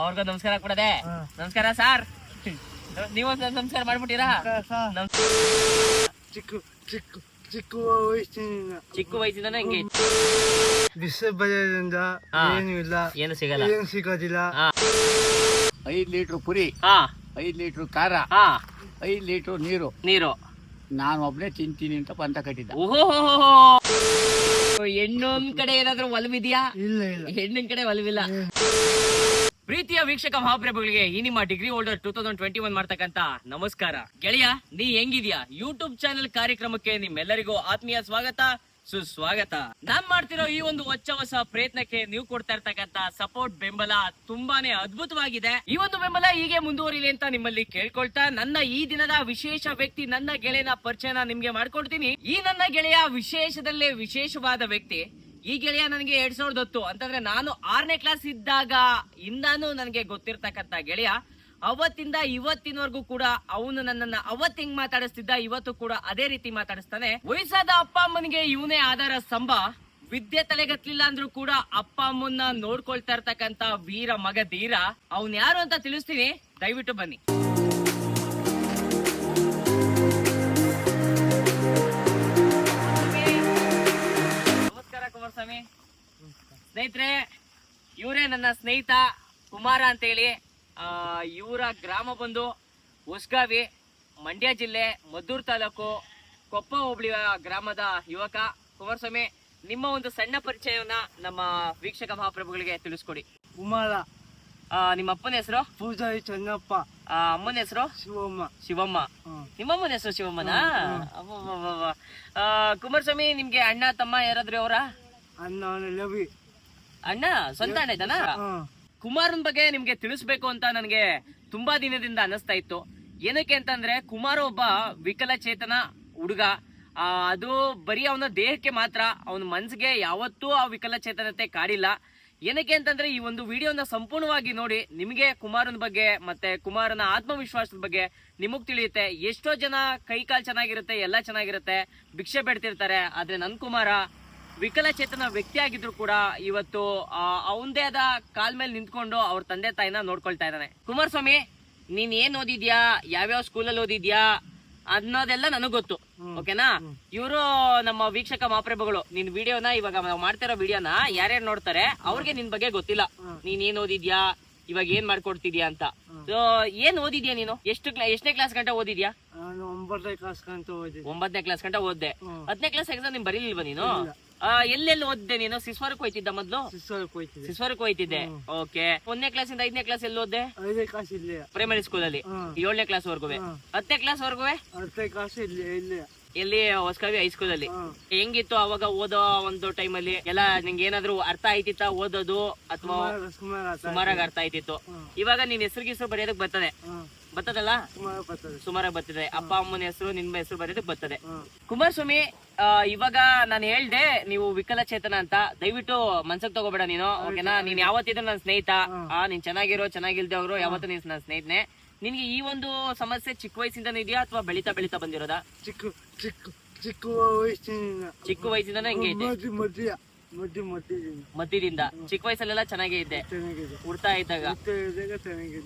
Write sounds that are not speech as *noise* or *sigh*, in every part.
ಅವ್ರಿಗೂ ನಮಸ್ಕಾರ ಕೊಡದೆ. ನಮಸ್ಕಾರ ಸರ್. ನೀವೊಂದು ನಮಸ್ಕಾರ ಮಾಡ್ಬಿಟ್ಟಿರಾ? ಚಿಕ್ಕ ಚಿಕ್ಕ ಚಿಕ್ಕ ವಯಸ್ಸಿನಿಂದ. ಚಿಕ್ಕ ವಯಸ್ಸಿಂದಾನೆ ಹಿಂಗೆ ಬಿಸಿ. ಏನು ಇಲ್ಲ. ಏನು ಸಿಗಲ್ಲ. ಏನು ಸಿಗೋದಿಲ್ಲ. ಐದ್ ಲೀಟ್ರ್ ಪುರಿ. ಐದ್ ಐದು ಲೀಟ್ರ್ ಖಾರ. ಐದ್ ಐದು ಲೀಟ್ರ್ ನೀರು. ನೀರು. ನಾನು ಒಬ್ಬನೇ ತಿಂತೀನಿ ಅಂತ ಪಂತ ಕಟ್ಟಿದ್ದ. ಓಹೋ ಹೆಣ್ಣೊಂದ್ ಕಡೆ ಏನಾದ್ರೂ ಒಲವಿದ್ಯಾ? ಇಲ್ಲ ಇಲ್ಲ. ಹೆಣ್ಣಿನ ಕಡೆ ಒಲವಿಲ್ಲ. ಪ್ರೀತಿಯ ವೀಕ್ಷಕ ಮಹಾಪ್ರಭುಗಳಿಗೆ ಈ ನಿಮ್ಮ degree holder two thousand twenty one ಮಾಡ್ತಕ್ಕಂತ ನಮಸ್ಕಾರ. ಗೆಳೆಯ, ನೀ ಹೆಂಗಿದ್ಯಾ? ಯೂಟ್ಯೂಬ್ ಚಾನೆಲ್ ಕಾರ್ಯಕ್ರಮಕ್ಕೆ ನಿಮ್ಮೆಲ್ಲರಿಗೂ ಆತ್ಮೀಯ ಸ್ವಾಗತ, ಸುಸ್ವಾಗತ. ನಾನ್ ಮಾಡ್ತಿರೋ ಈ ಒಂದು ಹೊಚ್ಚ ಹೊಸ ಪ್ರಯತ್ನಕ್ಕೆ ನೀವು ಕೊಡ್ತಾ ಇರ್ತಕ್ಕಂತ ಸಪೋರ್ಟ್ ಬೆಂಬಲ ತುಂಬಾನೇ ಅದ್ಭುತವಾಗಿದೆ. ಈ ಒಂದು ಬೆಂಬಲ ಹೀಗೆ ಮುಂದುವರಿಲಿ ಅಂತ ನಿಮ್ಮಲ್ಲಿ ಕೇಳ್ಕೊಳ್ತಾ ನನ್ನ ಈ ದಿನದ ವಿಶೇಷ ವ್ಯಕ್ತಿ, ನನ್ನ ಗೆಳೆಯನ ಪರಿಚಯನ ನಿಮ್ಗೆ ಮಾಡ್ಕೊಡ್ತೀನಿ. ಈ ನನ್ನ ಗೆಳೆಯ ವಿಶೇಷದಲ್ಲೇ ವಿಶೇಷವಾದ ವ್ಯಕ್ತಿ ಈ ಗೆಳೆಯ ನನಗೆ ಎರಡ್ ಸಾವಿರದ ಹತ್ತು ಅಂತಂದ್ರೆ ನಾನು ಆರನೇ ಕ್ಲಾಸ್ ಇದ್ದಾಗ ಇಂದಾನು ನನಗೆ ಗೊತ್ತಿರ್ತಕ್ಕಂತ ಗೆಳೆಯ. ಅವತ್ತಿಂದ ಇವತ್ತಿನವರೆಗೂ ಕೂಡ ಅವನು ನನ್ನನ್ನ ಅವತ್ ಹೆಂಗ್ ಮಾತಾಡಿಸ್ತಿದ್ದ ಇವತ್ತು ಕೂಡ ಅದೇ ರೀತಿ ಮಾತಾಡಿಸ್ತಾನೆ. ವಯಸ್ಸಾದ ಅಪ್ಪ ಅಮ್ಮನಿಗೆ ಇವನೇ ಆಧಾರ ಸ್ತಂಭ ವಿದ್ಯೆ ತಲೆಗತ್ಲಿಲ್ಲ ಅಂದ್ರೂ ಕೂಡ ಅಪ್ಪ ಅಮ್ಮನ್ನ ನೋಡ್ಕೊಳ್ತಾ ಇರ್ತಕ್ಕಂತ ವೀರ ಮಗ ಧೀರ. ಅವನ್ ಯಾರು ಅಂತ ತಿಳಿಸ್ತೀನಿ. ದಯವಿಟ್ಟು ಬನ್ನಿ. ಕುಮಾರಸ್ವಾಮಿ ಸ್ನೇಹಿತರೆ ಇವರೇ ನನ್ನ ಸ್ನೇಹಿತ ಕುಮಾರ ಅಂತೇಳಿ ಇವರ ಗ್ರಾಮ ಬಂದು ಹೊಸ್ಗಾವಿ ಮಂಡ್ಯ ಜಿಲ್ಲೆ ಮದ್ದೂರು ತಾಲೂಕು ಕೊಪ್ಪ ಹೋಬಳಿಯ ಗ್ರಾಮದ ಯುವಕ ಕುಮಾರಸ್ವಾಮಿ ನಿಮ್ಮ ಒಂದು ಸಣ್ಣ ಪರಿಚಯವನ್ನ ನಮ್ಮ ವೀಕ್ಷಕ ಮಹಾಪ್ರಭುಗಳಿಗೆ ತಿಳಿಸ್ಕೊಡಿ. ಕುಮಾರ. ಆ, ನಿಮ್ಮ ಅಪ್ಪನ ಹೆಸರು? ಪೂಜಾರಿ ಚನ್ನಪ್ಪ. ಅಮ್ಮನ ಹೆಸರು? ಶಿವಮ್ಮ. ಶಿವಮ್ಮ. ನಿಮ್ಮಮ್ಮನ ಹೆಸರು ಶಿವಮ್ಮನ? ಕುಮಾರಸ್ವಾಮಿ ನಿಮ್ಗೆ ಅಣ್ಣ ತಮ್ಮ ಯಾರಾದ್ರೂ ಅವರ? ಅಣ್ಣ ಲವಿ ಅಣ್ಣ ಸ್ವಂತ ಅಣ್ಣ ಇದ್ದಾನ. ಕುಮಾರನ್ ಬಗ್ಗೆ ನಿಮ್ಗೆ ತಿಳಿಸ್ಬೇಕು ಅಂತ ನನಗೆ ತುಂಬಾ ದಿನದಿಂದ ಅನಿಸ್ತಾ ಇತ್ತು. ಏನಕ್ಕೆ ಅಂತಂದ್ರೆ ಕುಮಾರ್ ಒಬ್ಬ ವಿಕಲಚೇತನ ಹುಡುಗ. ಆ, ಅದು ಬರೀ ಅವನ ದೇಹಕ್ಕೆ ಮಾತ್ರ ಅವನ ಮನ್ಸಿಗೆ ಯಾವತ್ತೂ ಆ ವಿಕಲಚೇತನತೆ ಕಾಡಿಲ್ಲ. ಏನಕ್ಕೆ ಅಂತಂದ್ರೆ ಈ ಒಂದು ವಿಡಿಯೋನ ಸಂಪೂರ್ಣವಾಗಿ ನೋಡಿ ನಿಮಗೆ ಕುಮಾರನ ಬಗ್ಗೆ ಮತ್ತೆ ಕುಮಾರನ ಆತ್ಮವಿಶ್ವಾಸದ ಬಗ್ಗೆ ನಿಮಗ್ ತಿಳಿಯುತ್ತೆ. ಎಷ್ಟೋ ಜನ ಕೈ ಕಾಲ್ ಚೆನ್ನಾಗಿರುತ್ತೆ ಎಲ್ಲ ಚೆನ್ನಾಗಿರುತ್ತೆ ಭಿಕ್ಷೆ ಬೇಡ್ತಿರ್ತಾರೆ. ಆದ್ರೆ ನನ್ ಕುಮಾರ ವಿಕಲಚೇತನ ವ್ಯಕ್ತಿ ಆಗಿದ್ರು ಕೂಡ ಇವತ್ತು ಅವಂದೇ ಆದ ಕಾಲ್ ಮೇಲೆ ನಿಂತ್ಕೊಂಡು ಅವ್ರ ತಂದೆ ತಾಯಿನ ನೋಡ್ಕೊಳ್ತಾ ಇದ್ದಾನೆ. ಕುಮಾರಸ್ವಾಮಿ ನೀನ್ ಏನ್ ಓದಿದ್ಯಾ? ಯಾವ್ಯಾವ ಸ್ಕೂಲಲ್ಲಿ ಓದಿದ್ಯಾ? ಅನ್ನೋದೆಲ್ಲ ನನಗ್ ಗೊತ್ತು. ಓಕೆನಾ ಇವರು ನಮ್ಮ ವೀಕ್ಷಕ ಮಾಪ್ರಭುಗಳು ನಿನ್ ವಿಡಿಯೋನ ಇವಾಗ ನಾವು ಮಾಡ್ತಿರೋ ವಿಡಿಯೋನ ಯಾರ್ಯಾರು ನೋಡ್ತಾರೆ ಅವ್ರಿಗೆ ನಿನ್ ಬಗ್ಗೆ ಗೊತ್ತಿಲ್ಲ. ನೀನ್ ಏನ್ ಓದಿದ್ಯಾ? ಇವಾಗ ಏನ್ ಮಾಡ್ಕೊಡ್ತಿದ್ಯಾ ಅಂತ. ಸೊ ಏನ್ ಓದಿದ್ಯಾ ನೀನು? ಎಷ್ಟು ಎಷ್ಟನೇ ಕ್ಲಾಸ್ ಗಂಟ ಓದಿದ್ಯಾ? ಒಂಬತ್ತನೇ ಕ್ಲಾಸ್ ಗಂಟೆ ಒಂಬತ್ತನೇ ಕ್ಲಾಸ್ ಗಂಟ ಓದ್ದೆ. ಹತ್ತನೇ ಕ್ಲಾಸ್ ಎಕ್ಸಾಮ್ ನಿಮ್ ಬರೀಲಿಲ್ವಾ ನೀನು? ಎಲ್ಲೆಲ್ಲಿ ಓದ್ದೆ ನೀನು? ಸಿಸ್ವರ್ಕ್ ಹೋಯ್ತಿದ್ದ ಮೊದ್ಲು? ಶಿಸ್ವರಕ್ಕೆ ಹೋಯ್ತಿದ್ದೆ. ಸಿಸ್ವರ್ಕ್ ಹೋಯ್ತಿದ್ದೆ. ಓಕೆ. ಒಂದನೇ ಕ್ಲಾಸ್ ಇಂದ ಐದನೇ ಕ್ಲಾಸ್ ಎಲ್ಲಿ ಓದ್ದೆ? ಐದನೇ ಕ್ಲಾಸ್ ಇಲ್ಲಿ. ಪ್ರೈಮರಿ ಸ್ಕೂಲ್ ಅಲ್ಲಿ. ಏಳನೇ ಕ್ಲಾಸ್ ವರ್ಗು. ಹ್ಮ್. ಹತ್ತನೇ ಕ್ಲಾಸ್ ವರ್ಗು? ಹತ್ತನೇ ಕ್ಲಾಸ್ ಇಲ್ಲಿ ಇಲ್ಲಿ. ಎಲ್ಲಿ? ಹೊಸಕವಿ ಹೈಸ್ಕೂಲ್ ಅಲ್ಲಿ. ಹೆಂಗಿತ್ತು ಅವಾಗ ಓದೋ ಒಂದು ಟೈಮಲ್ಲಿ ಎಲ್ಲ ನಿಂಗೆ ಏನಾದ್ರು ಅರ್ಥ ಆಯ್ತಿತ್ತ ಓದೋದು? ಅಥವಾ ಸುಮಾರಾಗಿ ಅರ್ಥ ಆಯ್ತಿತ್ತು. ಇವಾಗ ನೀನ್ ಹೆಸರು ಗಿಸ್ರು ಬರೆಯೋದಕ್ ಬರ್ತದೆ. ಬರ್ತದಲ್ಲ? ಸುಮಾರಾಗಿ ಬರ್ತದೆ. ಅಪ್ಪ ಅಮ್ಮನ ಹೆಸರು ನಿಮ್ಮ ಹೆಸರು ಬರೆಯೋದಕ್ ಬರ್ತದೆ. ಕುಮಾರ್ ಕುಮಾರಸ್ವಾಮಿ ಇವಾಗ ನಾನು ಹೇಳ್ದೆ ನೀವು ವಿಕಲಚೇತನ ಅಂತ. ದಯವಿಟ್ಟು ಮನ್ಸಕ್ ತಗೋಬೇಡ ನೀನು ಓಕೆನಾ? ನೀನ್ ಯಾವತ್ತಿದ್ರು ನನ್ನ ಸ್ನೇಹಿತ. ಆ ನೀನ್ ಚೆನ್ನಾಗಿರೋ ಚೆನ್ನಾಗಿಲ್ದೆ ಅವರು ಯಾವತ್ತೂ ನೀನ್ ನನ್ನ ಸ್ನೇಹಿತನೆ. ನಿನ್ಗೆ ಈ ಒಂದು ಸಮಸ್ಯೆ ಚಿಕ್ಕ ವಯಸ್ಸಿಂದನೂ ಇದೆಯಾ ಅಥವಾ ಬೆಳಿತಾ ಬೆಳಿತಾ ಬಂದಿರೋದಾ? ಚಿಕ್ಕ ಚಿಕ್ಕ ಚಿಕ್ಕ ವಯಸ್ಸಿನ ಚಿಕ್ಕ ವಯಸ್ಸಿಂದಾನೇ ಹಿಂಗೆ ಐತೆ. ಮಧ್ಯದಿಂದ ಚಿಕ್ಕ ವಯಸ್ಸಲ್ಲೆಲ್ಲ ಚೆನ್ನಾಗೇ ಇದ್ದೆ. ಉಡ್ತಾ ಇದ್ದಾಗ.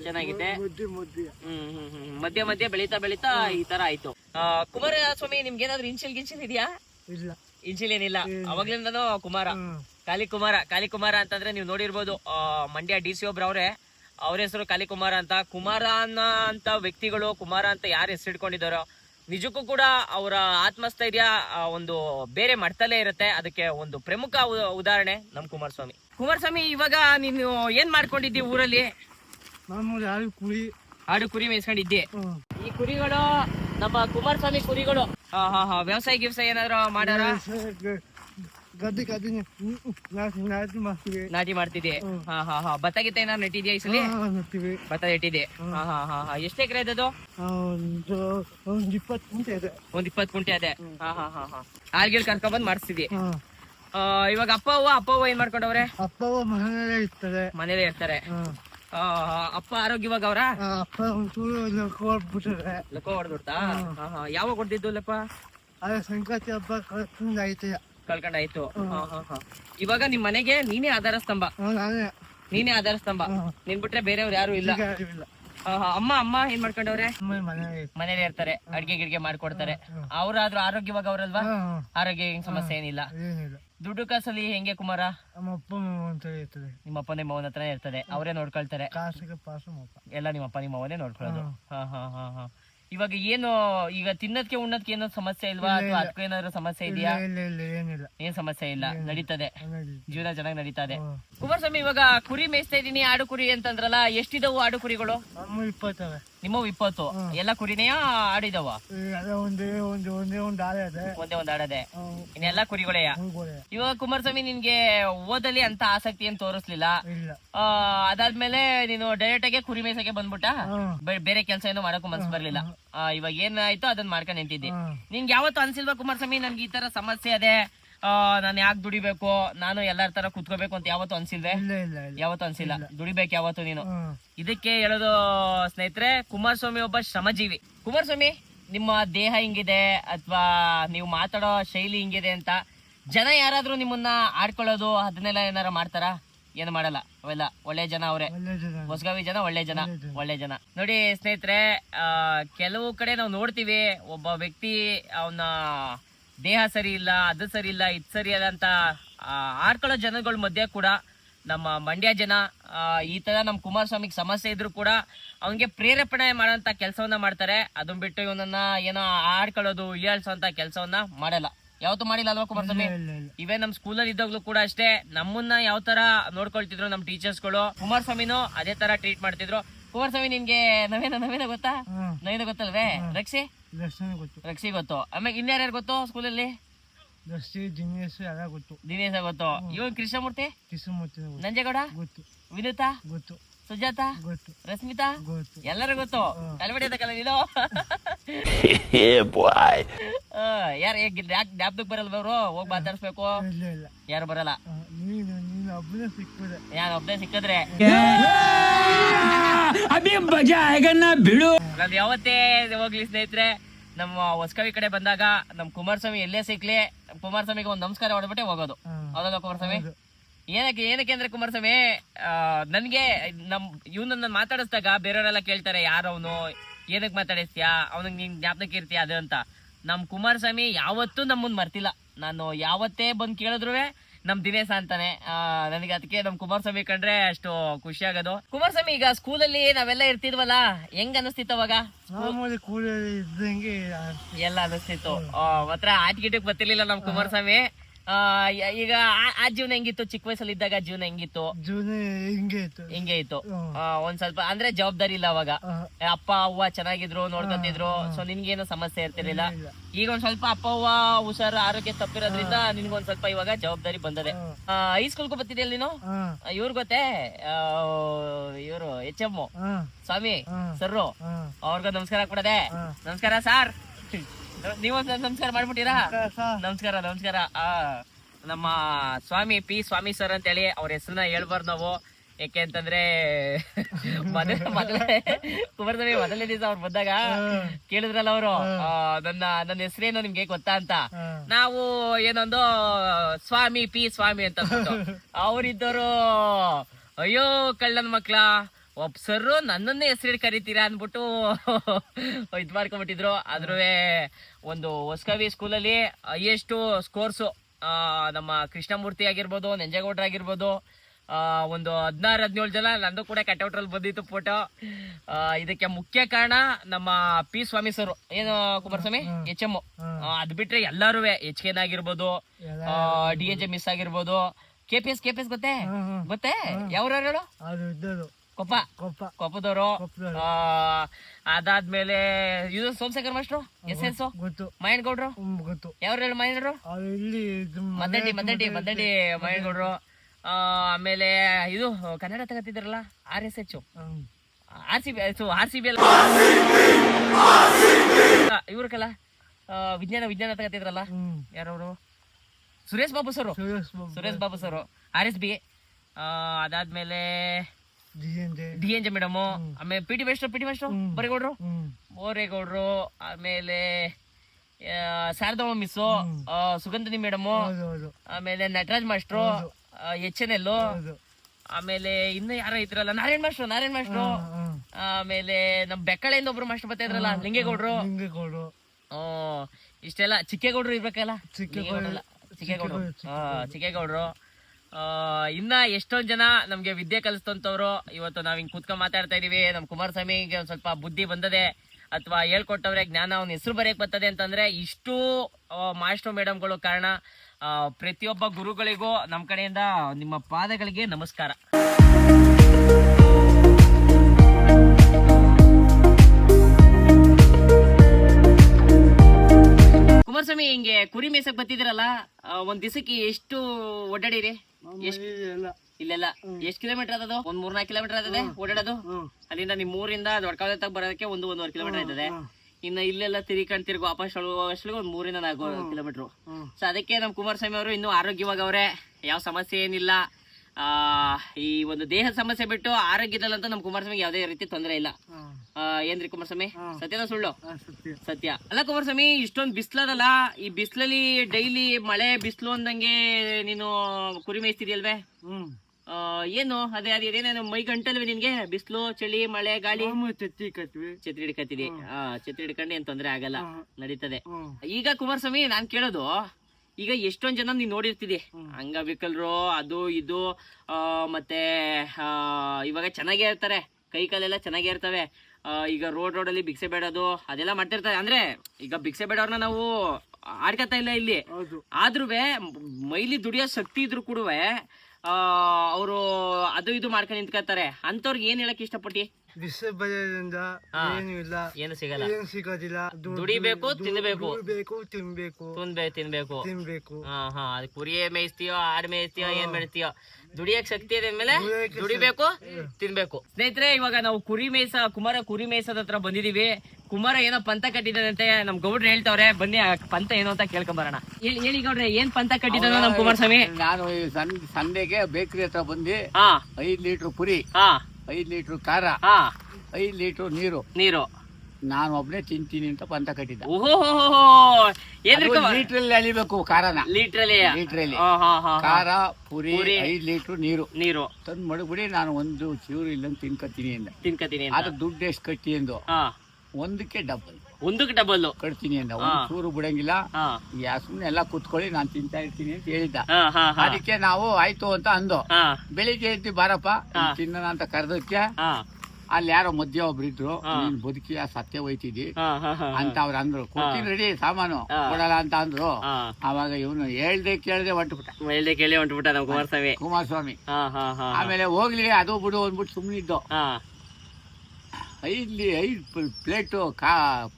ಚೆನ್ನಾಗಿದೆ. ಮಧ್ಯ ಮಧ್ಯ ಬೆಳಿತಾ ಬೆಳಿತಾ ಈ ತರ ಆಯ್ತು. ಕುಮಾರ ಸ್ವಾಮಿ ನಿಮ್ಗೆ ಏನಾದ್ರು ಇನ್ಶಿಲ್ ಗಿನ್ಶಿಲ್ ಇದೆಯಾ? ಇಲ್ಲ. ಇನ್ಶಿಲ್ ಏನಿಲ್ಲ. ಅವಾಗ್ಲಿಂದನೂ ಕುಮಾರ. ಕಾಲಿ ಕುಮಾರ ಕಾಲಿ ಕುಮಾರ ಅಂತಂದ್ರೆ ನೀವು ನೋಡಿರ್ಬೋದು ಮಂಡ್ಯ ಡಿ ಸಿ ಒಬ್ರು ಅವ್ರೆ. ಅವ್ರ ಹೆಸರು ಕಾಲಿ ಕುಮಾರ ಅಂತ. ಕುಮಾರ ಅನ್ನೋ ಅಂತ ವ್ಯಕ್ತಿಗಳು ಕುಮಾರ ಅಂತ ಯಾರು ಹೆಸರು ಇಟ್ಕೊಂಡಿದ್ದಾರೋ ನಿಜಕ್ಕೂ ಕೂಡ ಅವರ ಆತ್ಮಸ್ಥೈರ್ಯ ಒಂದು ಬೇರೆ ಮಟ್ಟದಲ್ಲೇ ಇರುತ್ತೆ. ಅದಕ್ಕೆ ಒಂದು ಪ್ರಮುಖ ಉದಾಹರಣೆ ನಮ್ ಕುಮಾರಸ್ವಾಮಿ. ಕುಮಾರಸ್ವಾಮಿ ಇವಾಗ ನೀನು ಏನ್ ಮಾಡ್ಕೊಂಡಿದ್ದಿ ಊರಲ್ಲಿ? ಮಾಮೂಲಿ ಹಾಲು ಕುಳಿ ಆಡು ಕುರಿ ಮೇಯಿಸ್ಕೊಂಡಿದ್ದೆ. ಈ ಕುರಿಗಳು ನಮ್ಮ ಕುಮಾರಸ್ವಾಮಿ ಕುರಿಗಳು. ಹಾ ಹಾ ಹಾ. ವ್ಯವಸಾಯ ಗಿವ್ಸಾಯ ಏನಾದ್ರು ಮಾಡಾರ? ಗ- ಗದ್ದೆ ಗದ್ದೆ ನಾಟಿ ನಾಟಿ ಮಾಡ್ತೀವಿ. ನಾಟಿ ಮಾಡ್ತಿದ್ದೆ. ಹಾ ಹಾ ಹಾ. ಭತ್ತ ಗಿತ್ತ ಏನಾದ್ರು ನೆಟ್ಟಿದ್ಯಾ ಈ ಸಲ. ಭತ್ತ ನೆಟ್ಟಿದೆ ಹಾ ಹಾ ಹಾ ಹಾ. ಎಷ್ಟು ಎಕರೆ ಇದೆ ಅದು ಒಂದು ಒಂದು ಇಪ್ಪತ್ತು ಗುಂಟೆ ಇದೆ. ಒಂದ್ ಇಪ್ಪತ್ ಕುಂಟೆ ಇದೆ. ಹಾ ಹಾ ಹಾ ಹಾ. ಆಳ್ಗಿಲ್ ಕರ್ಕೊಂಡ್ ಬಂದ್ ಮಾಡಿಸ್ತಿದ್ದಿ ಆ, ಇವಾಗ ಅಪ್ಪ ಅವ್ವ ಅಪ್ಪ ಅವ್ವ ಏನ್ ಮಾಡ್ಕೊಂಡವ್ರೆ? ಅಪ್ಪ ಅವ್ವ ಮನೇಲೆ ಇರ್ತಾರೆ. ಮನೇಲೆ ಇರ್ತಾರೆ. ಹಾ. ಆರೋಗ್ಯ ಅಪ್ಪ ಆರೋಗ್ಯವಾಗ ಅವ್ರ? ಅಪ್ಪ ಒಂಚೂರು ಲಕ್ಕ ಹೊಡೆದ್ಬಿಡ್ತಾ? ಹಾ. ಹಾ ಯಾವಾಗ ಹೊಡೆದಿದ್ದು ಲಪ್ಪ ಅದೇ ಸಂಕ್ರಾಂತಿ ಹಬ್ಬ ಐತೆ ಕಳ್ಕೊಂಡಾಯ್ತು. ಇವಾಗ ನಿಮ್ ಮನೆಗೆ ನೀನೇ ಆಧಾರ ಸ್ತಂಭ. ನಾನೇ. ಆಧಾರ ಸ್ತಂಭ. ನಿನ್ ಬಿಟ್ರೆ ಬೇರೆಯವ್ರು ಯಾರು ಇಲ್ಲ. ಅಮ್ಮ ಅಮ್ಮ ಏನ್ ಮಾಡ್ಕೊಂಡವ್ರೆ? ಮನೇಲಿ ಇರ್ತಾರೆ. ಅಡ್ಗೆ ಗಿಡ್ಗೆ ಮಾಡ್ಕೊಡ್ತಾರೆ. ಅವ್ರಾದ್ರೂ ಆರೋಗ್ಯವಾಗ ಅವ್ರಲ್ವಾ. ಆರೋಗ್ಯ ಏನ್ ಸಮಸ್ಯೆ ಏನಿಲ್ಲ. ದುಡ್ಡು ಕಾಸಲ್ಲಿ ಹೆಂಗೆ ಕುಮಾರ? ನಮ್ಮ ಅಪ್ಪ ಅಂತ ಇರ್ತದೆ ನಿಮ್ಮ ಅಪ್ಪ ನಿಮ್ಮ ಅವನ ಹತ್ರನೇ ಇರ್ತದೆ. ಅವರೇ ನೋಡ್ಕೊಳ್ತಾರೆ. ಎಲ್ಲ ನಿಮ್ಮ ಅಪ್ಪ ನಿಮ್ಮ ಅವನೇ ನೋಡ್ಕೊಳ್ಳೋದು. ಹಾ ಹಾ ಹಾ ಹಾ. ಇವಾಗ ಏನು ಈಗ ತಿನ್ನೋದಕ್ಕೆ ಉಣ್ಣೋದಕ್ಕೆ ಏನೋ ಸಮಸ್ಯೆ ಇಲ್ವಾ? ಅಥವಾ. ಅದಕ್ಕೂ ಏನಾದ್ರು ಸಮಸ್ಯೆ ಇದೆಯಾ? ಏನಿಲ್ಲ. ಏನ್ ಸಮಸ್ಯೆ ಇಲ್ಲ? ನಡೀತದೆ. ಜೀವನ ಚೆನ್ನಾಗಿ ನಡೀತದೆ. ಕುಮಾರಸ್ವಾಮಿ ಇವಾಗ ಕುರಿ ಮೇಯಿಸ್ತಾ ಇದೀನಿ ಆಡು ಕುರಿ ಅಂತಂದ್ರಲ್ಲ ಎಷ್ಟಿದವು ಆಡು ಕುರಿಗಳು? ನಿಮ್ಮವು ಇಪ್ಪತ್ತು. ಎಲ್ಲ ಕುರಿನೇ ಆಡಿದವ? ಒಂದೇ ಒಂದು ಒಂದೇ ಒಂದು ಆಳೆ ಇದೆ ಒಂದೇ ಒಂದ್ ಆಡದೆ. ಇನ್ನೆಲ್ಲ ಕುರಿಗಳೇ. ಇವಾಗ ಕುಮಾರಸ್ವಾಮಿ ನಿನ್ಗೆ ಓದಲ್ಲಿ ಅಂತ ಆಸಕ್ತಿ ಏನ್ ತೋರಿಸ್ಲಿಲ್ಲ? ಅದಾದ್ಮೇಲೆ ನೀನು ಡೈರೆಕ್ಟ್ ಆಗಿ ಕುರಿ ಮೇಯ್ಸಕ್ಕೆ ಬಂದ್ಬಿಟ್ಟ? ಬೇರೆ ಕೆಲಸ ಏನು ಮಾಡಕ್ಕೂ ಮನ್ಸು ಬರ್ಲಿಲ್ಲ. ಇವಾಗ ಏನಾಯ್ತು ಅದನ್ನ ಮಾಡ್ಕೊಂಡ್ ನಿಂತಿದ್ದಿ. ನಿಂಗೆ ಯಾವತ್ತು ಅನ್ಸಿಲ್ವಾ ಕುಮಾರಸ್ವಾಮಿ ನನ್ಗೆ ಈ ತರ ಸಮಸ್ಯೆ ಅದೇ? ನಾನು ಯಾಕೆ ದುಡಿಬೇಕು? ನಾನು ಎಲ್ಲಾರ ತರ ಕುತ್ಕೋಬೇಕು ಅಂತ ಯಾವತ್ತು ಅನ್ಸಿಲ್ವೇ? ಯಾವತ್ತು ಅನ್ಸಿಲ್ಲ. ದುಡಿಬೇಕು ಯಾವತ್ತು ನೀನು. ಇದಕ್ಕೆ ಹೇಳೋದು ಸ್ನೇಹಿತರೆ ಕುಮಾರಸ್ವಾಮಿ ಒಬ್ಬ ಶ್ರಮಜೀವಿ. ಕುಮಾರಸ್ವಾಮಿ ನಿಮ್ಮ ದೇಹ ಹಿಂಗಿದೆ ಅಥವಾ ನೀವು ಮಾತಾಡೋ ಶೈಲಿ ಹಿಂಗಿದೆ ಅಂತ ಜನ ಯಾರಾದ್ರೂ ನಿಮ್ಮನ್ನ ಆಡ್ಕೊಳ್ಳೋದು ಅದನ್ನೆಲ್ಲ ಏನಾರ ಮಾಡ್ತಾರಾ? ಏನು ಮಾಡಲ್ಲ. ಅವೆಲ್ಲ ಒಳ್ಳೆ ಜನ ಅವರೇ. ಹೊಸಗಾವಿ ಜನ ಒಳ್ಳೆ ಜನ. ಒಳ್ಳೆ ಜನ. ನೋಡಿ ಸ್ನೇಹಿತರೆ ಆ, ಕೆಲವು ಕಡೆ ನಾವು ನೋಡ್ತೀವಿ ಒಬ್ಬ ವ್ಯಕ್ತಿ ಅವನ ದೇಹ ಸರಿ ಇಲ್ಲ ಅದು ಸರಿ ಇಲ್ಲ ಇದು ಸರಿ ಇಲ್ಲ ಅಂತ ಆಡ್ಕೊಳ್ಳೋ ಜನಗಳ ಮಧ್ಯೆ ಕೂಡ ನಮ್ಮ ಮಂಡ್ಯ ಜನ ಈ ತರ ನಮ್ಮ ಕುಮಾರಸ್ವಾಮಿಗೆ ಸಮಸ್ಯೆ ಇದ್ರು ಕೂಡ ಅವನಿಗೆ ಪ್ರೇರೇಪಣೆ ಮಾಡೋಂಥ ಕೆಲಸವನ್ನ ಮಾಡ್ತಾರೆ. ಅದನ್ನ ಬಿಟ್ಟು ಇವನನ್ನ ಏನೋ ಆಡ್ಕೊಳ್ಳೋದು ಅಂತ ಕೆಲಸವನ್ನ ಮಾಡಲ್ಲ. ಯಾವತ್ತೂ ಮಾಡಿಲ್ಲ ಅಲ್ವಾ ಕುಮಾರ್ ಸ್ವಾಮಿ? ಇವೇ ನಮ್ ಸ್ಕೂಲಲ್ಲಿ ಇದ್ದಾಗ್ಲೂ ಕೂಡ ಅಷ್ಟೇ ನಮ್ಮನ್ನ ಯಾವ ತರ ನೋಡ್ಕೊಳ್ತಿದ್ರು ನಮ್ ಟೀಚರ್ಸ್ಗಳು ಕುಮಾರಸ್ವಾಮಿನೂ ಅದೇ ತರ ಟ್ರೀಟ್ ಮಾಡ್ತಿದ್ರು. ಕುಮಾರಸ್ವಾಮಿ ನಿನ್ಗೆ ನವೇನ ನವೇನ ಗೊತ್ತಾ? ನವೇನ ಗೊತ್ತಲ್ವೇ? ರಕ್ಷಿ? ರಕ್ಷಿ ಗೊತ್ತು. ಆಮೇಲೆ ಇನ್ಯಾರ್ಯಾರು ಗೊತ್ತು ಸ್ಕೂಲಲ್ಲಿ ದಸ್ತಿ ದಿನೇಶ್ ಎಲ್ಲ ಗೊತ್ತು. ದಿನೇಶ ಗೊತ್ತು. ಇವನ್ ಕೃಷ್ಣಮೂರ್ತಿ? ಕೃಷ್ಣಮೂರ್ತಿ ನಂಜೇಗೌಡ? ಗೊತ್ತು. ವಿನುತಾ? ಗೊತ್ತು. ಸುಜಾತ? ಗೊತ್ತು. ರಶ್ಮಿತಾ? ಗೊತ್ತು. ಎಲ್ಲರೂ ಗೊತ್ತು. ತಲೆಬಡಿ ಅದಕ್ಕಲ್ಲ ನೀನು? *laughs* ಆ, ಯಾರು ಜ್ಞಾಪಕಕ್ಕೆ ಬರಲ್ಲ ಅವರು? ಹೋಗಿ ಮಾತಾಡಿಸ್ಬೇಕು. ಇಲ್ಲ ಇಲ್ಲ. ಯಾರು ಬರಲ್ಲ. ನೀನು ನೀನು ಒಬ್ಬನೇ ಸಿಕ್ಕಿದೆ ನಾನು ಒಬ್ಬನೇ ಸಿಕ್ಕಿದ್ರೆ? ನಾವ್ ಯಾವತ್ತೇ ಹೋಗ್ಲಿ ಸ್ನೇಹಿತರೆ ನಮ್ಮ ಹೊಸಕವಿ ಕಡೆ ಬಂದಾಗ ನಮ್ ಕುಮಾರಸ್ವಾಮಿ ಎಲ್ಲೇ ಸಿಕ್ಲಿ ಕುಮಾರಸ್ವಾಮಿಗೆ ಒಂದ್ ನಮಸ್ಕಾರ ಹೊಡ್ಬಿಟ್ಟೆ ಹೋಗೋದು. ಹೌದಲ್ಲ ಕುಮಾರಸ್ವಾಮಿ. ಏನಕ್ಕೆ ಏನಕ್ಕೆ ಅಂದ್ರೆ ಕುಮಾರಸ್ವಾಮಿ ಆ, ನನ್ಗೆ ನಮ್ ಇವನನ್ನ ಮಾತಾಡಿಸ್ದಾಗ ಬೇರೆಯವರೆಲ್ಲ ಕೇಳ್ತಾರೆ ಯಾರವನು ಏನಕ್ಕೆ ಮಾತಾಡಿಸ್ತೀಯಾ ಅವನಿಗೆ ನೀನ್ ಜ್ಞಾಪನಕ್ಕೆ ಇರ್ತೀಯ ಅದು ಅಂತ. ನಮ್ ಕುಮಾರಸ್ವಾಮಿ ಯಾವತ್ತೂ ನಮ್ಮನ್ ಮರ್ತಿಲ್ಲ. ನಾನು ಯಾವತ್ತೇ ಬಂದ್ ಕೇಳಿದ್ರು ನಮ್ ದಿನೇಶ ಅಂತಾನೆ. ಆ, ನನಗೆ ಅದಕ್ಕೆ ನಮ್ ಕುಮಾರಸ್ವಾಮಿ ಕಂಡ್ರೆ ಅಷ್ಟು ಖುಷಿ ಆಗೋದು. ಕುಮಾರಸ್ವಾಮಿ ಈಗ ಸ್ಕೂಲಲ್ಲಿ ನಾವೆಲ್ಲ ಇರ್ತಿದ್ವಲ್ಲ ಹೆಂಗ್ ಅನಿಸ್ತಿತ್ತು ಅವಾಗ. ಎಲ್ಲ ಅನಿಸ್ತಿತ್ತು ಮಾತ್ರ ಆಟ ಗಿಟಕ್ ಬರ್ತಿರ್ಲಿಲ್ಲ ನಮ್ ಕುಮಾರಸ್ವಾಮಿ. ಈಗ ಆ- ಜೀವನ ಹೆಂಗಿತ್ತು? ಚಿಕ್ಕ ವಯಸ್ಸಲ್ಲಿ ಇದ್ದಾಗ ಜೀವನ ಹೆಂಗಿತ್ತು? ಜೀವನ ಹಿಂಗೆ ಇತ್ತು. ಹಿಂಗೆ ಇತ್ತು. ಆ, ಒಂದ್ ಸ್ವಲ್ಪ ಅಂದ್ರೆ ಜವಾಬ್ದಾರಿ ಇಲ್ಲ ಅವಾಗ. ಅಪ್ಪ ಅವ್ವ ಚೆನ್ನಾಗಿದ್ರು ನೋಡ್ಕೊಂತಿದ್ರು ಸೊ ನಿನ್ಗೇನು ಸಮಸ್ಯೆ ಇರ್ತಿರ್ಲಿಲ್ಲ. ಈಗ ಒಂದ್ ಸ್ವಲ್ಪ ಅಪ್ಪ ಅವ್ವ ಹುಷಾರು ಆರೋಗ್ಯ ತಪ್ಪಿರೋದ್ರಿಂದ ನಿನ್ಗೊಂದ್ ಸ್ವಲ್ಪ ಇವಾಗ ಜವಾಬ್ದಾರಿ ಬಂದದೆ. ಹೈಸ್ಕೂಲ್ಗೂ ಬರ್ತಿದ್ಯಲ್ಲ ನೀನು? ಇವ್ರು ಗೊತ್ತೇ? ಇವರು ಎಚ್ ಎಂ ಸ್ವಾಮಿ ಸರ್ ಸರ್ರು ಅವ್ರಿಗೂ ನಮಸ್ಕಾರ ಕೊಡದೆ. ನಮಸ್ಕಾರ ಸಾರ್. ನೀವೊಂದ್ ನಮಸ್ಕಾರ ಮಾಡ್ಬಿಟ್ಟಿರಾ. ನಮಸ್ಕಾರ ನಮಸ್ಕಾರ ಆ ನಮ್ಮ ಸ್ವಾಮಿ ಪಿ ಸ್ವಾಮಿ ಸರ್ ಅಂತ ಹೇಳಿ ಅವ್ರ ಹೆಸರನ್ನ ಹೇಳ್ಬಾರ್ದು ನಾವು. ಯಾಕೆ ಅಂತಂದ್ರೆ ಮೊದಲ ಮೊದಲೇ ಕುಮಾರಸ್ವಾಮಿ ಮೊದಲನೇ ದಿವಸ ಅವ್ರು ಬಂದಾಗ ಕೇಳಿದ್ರಲ್ಲ ಅವರು. ನನ್ನ ನನ್ನ ಹೆಸರೇನು ನಿಮ್ಗೆ ಗೊತ್ತಾ ಅಂತ. ನಾವು ಏನೊಂದು ಸ್ವಾಮಿ ಪಿ ಸ್ವಾಮಿ ಅಂತ *laughs* ಅವ್ರಿದ್ದವರು ಅಯ್ಯೋ ಕಳ್ಳನ್ ಮಕ್ಳ ಒಬ್ಬ ಸರ್ ನನ್ನನ್ನೇ ಹೆಸರು ಕರಿತೀರಾ ಅಂದ್ಬಿಟ್ಟು *laughs* ಇದು ಮಾಡ್ಕೊಂಡ್ಬಿಟ್ಟಿದ್ರು. ಆದ್ರೂ ಒಂದು ಹೊಸಕವಿ ಸ್ಕೂಲಲ್ಲಿ ಹೈಯೆಸ್ಟು ಸ್ಕೋರ್ಸು ನಮ್ಮ ಕೃಷ್ಣಮೂರ್ತಿ ಆಗಿರ್ಬೋದು ನಂಜೇಗೌಡ್ರ ಆಗಿರ್ಬೋದು ಒಂದು ಹದಿನಾರು ಹದಿನೇಳು ಜನ ನಂದು ಕೂಡ ಕಟೌಟ್ರಲ್ಲಿ ಬಂದಿತ್ತು ಫೋಟೋ. ಇದಕ್ಕೆ ಮುಖ್ಯ ಕಾರಣ ನಮ್ಮ ಪಿ ಸ್ವಾಮಿ ಸರ್. ಏನು ಕುಮಾರಸ್ವಾಮಿ? H M. ಅದ್ ಬಿಟ್ರೆ ಎಲ್ಲಾರು ಎಚ್ ಕೆನ್ ಆಗಿರ್ಬೋದು. ಡಿ ಎಚ್ ಮಿಸ್ ಆಗಿರ್ಬೋದು. K P S K P S ಗೊತ್ತೇ. ಗೊತ್ತೇ? ಯಾವ್ರು ಹೇಳು? ಕೊಪ್ಪ. ಕೊಪ್ಪ. ಕೊಪ್ಪದವರು. ಅದಾದ್ಮೇಲೆ ಇದು ಸೋಮಶೇಖರ್ ಮಾಸ್ಟ್ರು? ಎಸ್ ಎಸ್ ಗೊತ್ತು. ಮೈಂಡ್ ಗೌಡ್ರು ಗೊತ್ತು. ಯಾವ್ರು ಹೇಳಿ ಮಹೇಂದ್ರರು ಅದು ಇಲ್ಲಿ ಮದ್ದಡಿ ಮದ್ದಡಿ ಮದ್ದಡಿ ಮೈಂಡ್ ಆ, ಆಮೇಲೆ ಇದು Kannada ತಗತ್ತಿದ್ರಲ್ಲ R S H. R C B R C B ಎಲ್ಲ ಇವ್ರಕಲ್ಲ ವಿಜ್ಞಾನ ವಿಜ್ಞಾನ ತಗತ್ತಿದ್ರಲ್ಲ. ಯಾರವರು? Suresh Babu sir. Suresh Babu. Sir. R S B. ಅದಾದ್ಮೇಲೆ ಡಿ ಎನ್ ಜೆ. ಮೇಡಮ್. ಆಮೇಲೆ P T master P T master ಬರೇಗೌಡ್ರು? ಬೋರೇಗೌಡ್ರು ಆಮೇಲೆ ಶಾರದಾ ಶಾರದಮ್ಮ ಮಿಸ್ಸು ಸುಗಂಧಿನಿ ಮೇಡಮು ಆಮೇಲೆ Nataraj master H N L ಆಮೇಲೆ ಇನ್ನು ಯಾರೋ ಇದ್ರಲ್ಲ ನಾರಾಯಣ್ ಮಾಸ್ಟ್ರು ನಾರಾಯಣ್ ಮಾಸ್ಟ್ರು ಆಮೇಲೆ ನಮ್ ಬೆಕ್ಕಳೆಯಿಂದ ಒಬ್ರು ಮಾಸ್ಟರ್ ಬರ್ತಾ ಇದ್ರಲ್ಲ ಲಿಂಗೇಗೌಡ್ರು. ಇಷ್ಟೆಲ್ಲ ಚಿಕ್ಕೇಗೌಡ್ರು ಇರ್ಬೇಕಲ್ಲ? ಚಿಕ್ಕೇಗೌಡ್ರು. ಚಿಕ್ಕೇಗೌಡ್ರು. ಹಾ ಚಿಕ್ಕೇಗೌಡ್ರು. ಆ, ಇನ್ನ ಎಷ್ಟೊಂದ್ ಜನ ನಮ್ಗೆ ವಿದ್ಯೆ ಕಲಿಸ್ತಂತವ್ರು ಇವತ್ತು ನಾವ್ ಹಿಂಗ್ ಕುತ್ಕೊಂಡ್ ಮಾತಾಡ್ತಾ ಇದೀವಿ. ನಮ್ ಕುಮಾರಸ್ವಾಮಿಗೆ ಒಂದ್ ಸ್ವಲ್ಪ ಬುದ್ಧಿ ಬಂದದೆ, ಅಥವಾ ಹೇಳ್ಕೊಟ್ಟವ್ರೆ ಜ್ಞಾನ ಅವ್ನ ಹೆಸರು ಬರೆಯಕ್ ಬರ್ತದೆ ಅಂತಂದ್ರೆ ಇಷ್ಟು ಮಾಸ್ಟರ್ ಮೇಡಮ್ಗಳು ಕಾರಣ ಪ್ರತಿಯೊಬ್ಬ ಗುರುಗಳಿಗೂ ನಮ್ ಕಡೆಯಿಂದ ನಿಮ್ಮ ಪಾದಗಳಿಗೆ ನಮಸ್ಕಾರ. ಕುಮಾರಸ್ವಾಮಿ, ಹಿಂಗೆ ಕುರಿ ಮೇಸಕ್ ಬತ್ತಿದಿರಲ್ಲ ಒಂದ್ ದಿವಸಕ್ಕೆ ಎಷ್ಟು ಎಲ್ಲ ಇಲ್ಲೆಲ್ಲ ಎಷ್ಟು ಕಿಲೋಮೀಟರ್ ಅದದು ಒಂದ್ ಮೂರ್ನಾಲ್ಕು ಕಿಲೋಮೀಟರ್ ಆದದೆ ಓಡಾಡೋದು? ಅಲ್ಲಿಂದ ನಿಮ್ ಊರಿಂದ ದೊಡ್ಡಕಾಲ ತಗ ಬರೋದಕ್ಕೆ ಒಂದು ಒಂದೂವರೆ ಕಿಲೋಮೀಟರ್ ಆಯ್ತದೆ. ಇನ್ನು ಇಲ್ಲೆಲ್ಲ ತಿರ್ಕೊಂಡು ತಿರ್ಗು ವಾಪಸ್ ಅಷ್ಟು ಒಂದ್ ಮೂರಿಂದ ನಾಲ್ಕು ಕಿಲೋಮೀಟರ್ ಸೊ ಅದಕ್ಕೆ ನಮ್ ಕುಮಾರಸ್ವಾಮಿ ಅವರು ಇನ್ನೂ ಆರೋಗ್ಯವಾಗವ್ರೆ ಯಾವ ಸಮಸ್ಯೆ ಏನಿಲ್ಲ. ಈ ಒಂದು ದೇಹ ಸಮಸ್ಯೆ ಬಿಟ್ಟು ಆರೋಗ್ಯದಲ್ಲಂತೂ ನಮ್ ಕುಮಾರಸ್ವಾಮಿ ಯಾವುದೇ ರೀತಿ ತೊಂದರೆ ಇಲ್ಲ. ಆ, ಏನ್ರಿ ಕುಮಾರಸ್ವಾಮಿ? ಸತ್ಯದ ಸುಳ್ಳು? ಸತ್ಯ. ಅಲ್ಲ ಕುಮಾರಸ್ವಾಮಿ ಇಷ್ಟೊಂದು ಬಿಸ್ಲದಲ್ಲ ಈ ಬಿಸ್ಲಲ್ಲಿ ಡೈಲಿ ಮಳೆ ಬಿಸ್ಲು ಅಂದಂಗೆ ನೀನು ಕುರಿ ಆ, ಏನು? ಅದೇ ಅದೇ ಏನೇನು ಮೈ ಗಂಟಲ್ವೇ ನಿನ್ಗೆ? ಬಿಸ್ಲು ಚಳಿ ಮಳೆ ಗಾಳಿ? ಛತ್ರಿ ಕಟ್ವಿ. ಛತ್ರಿ ಹಿಡ್ಕತ್ತಿದಿ. ಆ ಛತ್ರಿ ಹಿಡ್ಕೊಂಡು ಏನ್ ತೊಂದ್ರೆ ಆಗಲ್ಲ. ನಡೀತದೆ. ಈಗ ಕುಮಾರಸ್ವಾಮಿ ನಾನ್ ಕೇಳೋದು ಈಗ ಎಷ್ಟೊಂದ್ ಜನ ನೀನ್ ನೋಡಿರ್ತಿದಿ ಅಂಗವಿಕಲರು ಅದು ಇದು ಆ, ಮತ್ತೆ ಇವಾಗ ಚೆನ್ನಾಗೇ ಇರ್ತಾರೆ. ಕೈ ಕಾಲೆಲ್ಲ ಚೆನ್ನಾಗೇ ಇರ್ತವೆ. ಈಗ ರೋಡ್ ರೋಡಲ್ಲಿ ಭಿಕ್ಷೆ ಬೇಡೋದು ಅದೆಲ್ಲ ಮಾಡ್ತಿರ್ತಾರೆ. ಅಂದ್ರೆ ಈಗ ಭಿಕ್ಷೆ ಬೇಡವ್ರನ್ನ ನಾವು ಆಡ್ಕತ್ತಾ ಇಲ್ಲ ಇಲ್ಲಿ. ಆದ್ರೂ ಮೈಲಿ ದುಡಿಯೋ ಶಕ್ತಿ ಇದ್ರು ಕೂಡ ಅವರು ಅದು ಇದು ಮಾಡ್ಕೊಂಡು ನಿಂತ್ಕೊತಾರೆ ಅಂತವ್ರಿಗೆ ಏನ್ ಹೇಳಕ್ ಇಷ್ಟಪಟ್ಟಿ? ಬಿಸಿ ಬಜೆಯಿಂದ ಏನು ಇಲ್ಲ. ಏನು ಸಿಗಲ್ಲ. ಏನು ಸಿಗೋದಿಲ್ಲ. ದುಡಿಬೇಕು ತಿನ್ಬೇಕು. ದುಡಿಬೇಕು ತಿನ್ಬೇಕು. ತುಂಬ್ಬೆ ತಿನ್ಬೇಕು. ತಿನ್ಬೇಕು. ಹಾ ಹಾ. ಅದು ಕುರಿಯೇ ಮೇಯಿಸ್ತೀಯೋ ಆಡ್ ಮೇಯಿಸ್ತೀಯೋ ಏನ್ ಬೆಳಿತೀಯೋ ದುಡಿಯಕ್ ಶಕ್ತಿ ಇದೆ ಮೇಲೆ ದುಡಿಬೇಕು ತಿನ್ಬೇಕು. ಸ್ನೇಹಿತರೆ ಇವಾಗ ನಾವು ಕುರಿ ಮೇಯ್ಸ ಕುಮಾರ ಕುರಿ ಮೇಯ್ಸದ ಹತ್ರ ಬಂದಿದೀವಿ. ಕುಮಾರ ಏನೋ ಪಂತ ಕಟ್ಟಿದಾನಂತೆ ನಮ್ ಗೌಡ್ರು ಹೇಳ್ತಾವ್ರೆ ಬನ್ನಿ ಆ ಪಂತ ಏನು ಅಂತ ಕೇಳ್ಕೊಂಬರೋಣ ಹೇಳಿ ಹೇಳಿ ಗೌಡ್ರೆ ಏನ್ ಪಂತ ಕಟ್ಟಿದ್ರು ನಮ್ ಕುಮಾರಸ್ವಾಮಿ? ನಾನು ಈ ಸನ್ ಸಂಡೆಗೆ ಬೇಕರಿ ಹತ್ರ ಬಂದಿ ಹಾ. ಐದು ಲೀಟ್ರ್ ಪುರಿ ಹಾ. ಐದ್ ಲೀಟರ್ ಖಾರ ಹಾ. ಐದ್ ಲೀಟರ್ ನೀರು. ನೀರು. ನಾನು ಒಬ್ನೇ ತಿಂತೀನಿ ಅಂತ ಪಂತ ಕಟ್ಟಿದ್ದ. ಓಹೋ ಏನ್ರಿ ಲೀಟ್ರಲ್ಲಿ ಅಳಿಬೇಕು ಖಾರನ. ಲೀಟ್ರಲ್ಲಿ? ಲೀಟ್ರಲ್ಲಿ. ಖಾರ ಪುರಿ ಐದ್ ಲೀಟರ್ ಲೀಟ್ರ್ ನೀರು. ನೀರು. ತಂದ್ ಮಡಗ್ಬಿಡಿ ನಾನು ಒಂದು ಚೂರು ಇಲ್ಲ ತಿನ್ಕತ್ತೀನಿ ಅಂದ. ತಿನ್ಕತೀನಿ ಅಂತ. ಅದು ದುಡ್ಡು ಎಷ್ಟು ಕಟ್ಟಿ ಎಂದು ಹಾ. ಒಂದಕ್ಕೆ ಡಬಲ್ ಒಂದಕ್ಕೆ ಡಬಲ್ ಕಟ್ತೀನಿ ಅಂದ. ಒಂದು ಚೂರು ಬಿಡಂಗಿಲ್ಲ. ಹಾ. ಯಾ ಸುಮ್ಮನೆ ಎಲ್ಲ ಕುತ್ಕೊಳ್ಳಿ ನಾನು ತಿಂತಾ ಇರ್ತೀನಿ ಅಂತ ಹೇಳಿದ್ದ. ಅದಕ್ಕೆ ನಾವು ಆಯ್ತು ಅಂತ ಅಂದು ಬೆಳಿಗ್ಗೆ ಎದ್ದು ಬಾರಪ್ಪ. ತಿನ್ನೋಣ ಅಂತ ಕರೆದಕ್ಕೆ ಅಲ್ಲಿ ಯಾರೋ ಮಧ್ಯ ಒಬ್ರು ಇದ್ರು. ನೀನ್ ಬದುಕಿ ಆ ಸತ್ಯ ಹೋಯ್ತಿದ್ದಿ ಅಂತ ಅವ್ರು ಅಂದ್ರು. ಕೊಡ್ತೀನಿ ರೆಡಿ ಸಾಮಾನು. ಕೊಡಲ್ಲ ಅಂತ ಅಂದ್ರು. ಅವಾಗ ಇವನು ಹೇಳ್ದೆ ಕೇಳ್ದೆ ಹೊಂಟ್ಬಿಟ್ಟ. ಹೇಳ್ದೆ ಕೇಳಿ ಹೊಂಟ್ಬಿಟ್ಟ ಕುಮಾರಸ್ವಾಮಿ. ಕುಮಾರಸ್ವಾಮಿ. ಆಮೇಲೆ ಹೋಗ್ಲಿ ಅದು ಬಿಡು ಅಂದ್ಬಿಟ್ಟು ಸುಮ್ಮನಿದ್ದು ಹಾ ಐದ್ಲಿ ಐದು ಪ್ಲೇಟು ಕಾ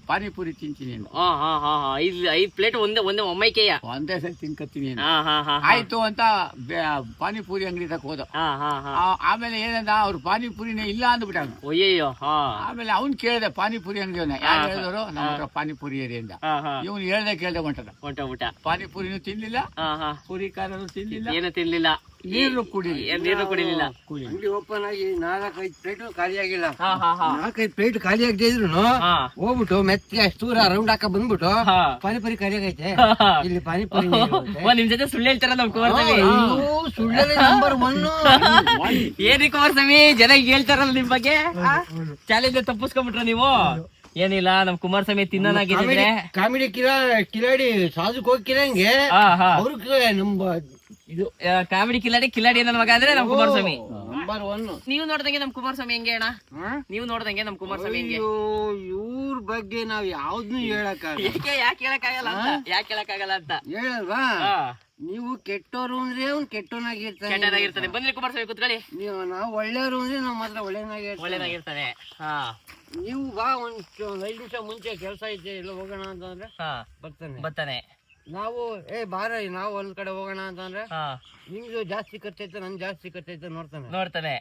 ಪಾನಿಪುರಿ ತಿಂತೀನಿ ಐದು ಹಾ ಹಾ ಹಾ ಹಾ ಐದ್ ಐದ್ ಪ್ಲೇಟ್ ಒಂದೇ ಒಂದೇ ಒಮ್ಮೈಕೆಯ ಒಂದೇ ಸಲ ತಿನ್ಕತ್ತೀನಿ ಅಂದ. ಹಾ ಹಾ ಹಾ ಆಯ್ತು ಅಂತ ಬೆ- ಪಾನಿಪುರಿ ಅಂಗಡಿ ತಕ ಹೋದ. ಹಾ ಹಾ ಹಾ. ಆ- ಆಮೇಲೆ ಏನಂದ ಅವ್ರು ಪಾನಿಪುರಿನೇ ಇಲ್ಲ ಅಂದ್ಬಿಟ್ಟ ಅವ್ನು. ಹಾ. ಆಮೇಲೆ ಅವ್ನು ಕೇಳಿದೆ ಪಾನಿಪುರಿ ಅಂಗಡಿಯವನ್ನ ಯಾರು ಹೇಳಿದ್ರು ನಮ್ಮ ಹತ್ರ ಪಾನಿಪುರಿ ಏರಿಯಿಂದ ಇವ್ನು ಹಾ ಹಾ. ಇವನು ಹೇಳ್ದೆ ಕೇಳ್ದೆ ಹೊಂಟದ. ಊಟ ಪಾನಿಪುರಿನೂ ತಿನ್ಲಿಲ್ಲ. ಹಾ ಹಾ. ಪುರಿ ಖಾರನು ತಿನ್ಲಿಲ್ಲ. ಏನು ತಿನ್ಲಿಲ್ಲ. ನೀರು ಕುಡಿಲಿಲ್ಲ ಏನ್ ನೀರು ಕುಡಿಲಿಲ್ಲ. ಕುಡಿ ಅಂಗಡಿ ಓಪನ್ ಆಗಿ ನಾಲ್ಕೈದು ಪ್ಲೇಟ್ ಖಾಲಿ ಆಗಿಲ್ಲ. ಹಾ ಹಾ ಹಾ. ನಾಲ್ಕೈದು ಪ್ಲೇಟ್ ಖಾಲಿ ಆಗದೆ ಇದ್ರು ಹೋಗ್ಬಿಟ್ಟು ಮೆತ್ತಿ ಅಷ್ಟು ದೂರ ರೌಂಡ್ ಹಾಕ ಬಂದ್ಬಿಟ್ಟು ಹಾ. ಪಾನಿಪುರಿ ಖಾಲಿ ಆಗೈತೆ. ಇಲ್ಲಿ ಪಾನಿಪುರಿ ನಿಮ್ ಜೊತೆ ಸುಳ್ಳು ಹೇಳ್ತಾರ ನಮ್ ಕುಮಾರಸ್ವಾಮಿ ಸುಳ್ಳಲ್ಲಿ ನಂಬರ್ ಒನ್ ಏನ್ರಿ ಕುಮಾರಸ್ವಾಮಿ ಜನ ಹೇಳ್ತಾರಲ್ಲ ನಿಮ್ ಬಗ್ಗೆ? ಚಾಲೆಂಜ್ ತಪ್ಪಿಸ್ಕೊಂಡ್ಬಿಟ್ರ ನೀವು? ಏನಿಲ್ಲ ನಮ್ ಕುಮಾರಸ್ವಾಮಿ ತಿನ್ನೋನಾಗಿದ್ರೆ. ಕಾಮಿಡಿ ಕಿರಾ ಕಿಲಾಡಿ ಸಾಧುಕ್ ಹೋಗಿರಂಗೆ ಹಾ ಹಾ. ಅವ್ರಿಗೆ ನಮ್ಮ ಇದು ಕಾಮಿಡಿ ಕಿಲಾಡಿ ಕಿಲಾಡಿ ನನ್ನ ಮಗ ಅಂದ್ರೆ ನಮ್ ಕುಮಾರಸ್ವಾಮಿ. ನಂಬರ್ ಒನ್ ನೀವು ನೋಡ್ದಂಗೆ ನಮ್ ಕುಮಾರಸ್ವಾಮಿ ಹೆಂಗೆ ಅಣ್ಣ? ನೀವು ನೋಡ್ದಂಗೆ ನಮ್ ಕುಮಾರಸ್ವಾಮಿ ಹೆಂಗೆ? ಇವ್ರ ಬಗ್ಗೆ ನಾವ್ ಯಾವ್ದನ್ನು ಹೇಳಕ್ ಯಾಕೆ ಯಾಕೆ ಹೇಳಕ್ಕಾಗಲ್ಲ ಅಂತ? ಯಾಕೆ ಹೇಳಕ್ಕಾಗಲ್ಲ ಅಂತ? ಹೇಳಲ್ವಾ? ನೀವು ಕೆಟ್ಟೋರು ಅಂದ್ರೆ ಅವ್ನ್ ಕೆಟ್ಟೋನಾಗಿರ್ತಾನೆ ಬಂದ್ರೆ ಬನ್ನಿ ಕುಮಾರಸ್ವಾಮಿ ಕುತ್ಕೊಳ್ಳಿ. ನೀವು ನಾವ್ ಒಳ್ಳೆಯವರು ಅಂದ್ರೆ ನಮ್ಮ ಮಾತ್ರ ಒಳ್ಳೆಯನಾಗಿರ್ತಾನೆ ಒಳ್ಳೇದಾಗಿರ್ತಾನೆ ಹಾ. ನೀವು ಬಾ ಒಂದ್ ಐದು ನಿಮಿಷ ಮುಂಚೆ ಕೆಲಸ ಐತೆ ಎಲ್ಲ ಹೋಗೋಣ ಅಂತಂದ್ರೆ ಹಾ. ಬರ್ತಾನೆ. ಬರ್ತಾನೆ. ನಾವು ಏ ಬಾರ ನಾವು ಒಂದ್ ಕಡೆ ಹೋಗೋಣ ಅಂತಂದ್ರೆ ಹಾ. ನಿಮ್ದು ಜಾಸ್ತಿ ಖರ್ಚೈತೆ ನನ್ ಜಾಸ್ತಿ ಖರ್ಚೈತೆ ನೋಡ್ತಾನೆ. ನೋಡ್ತಾನೆ.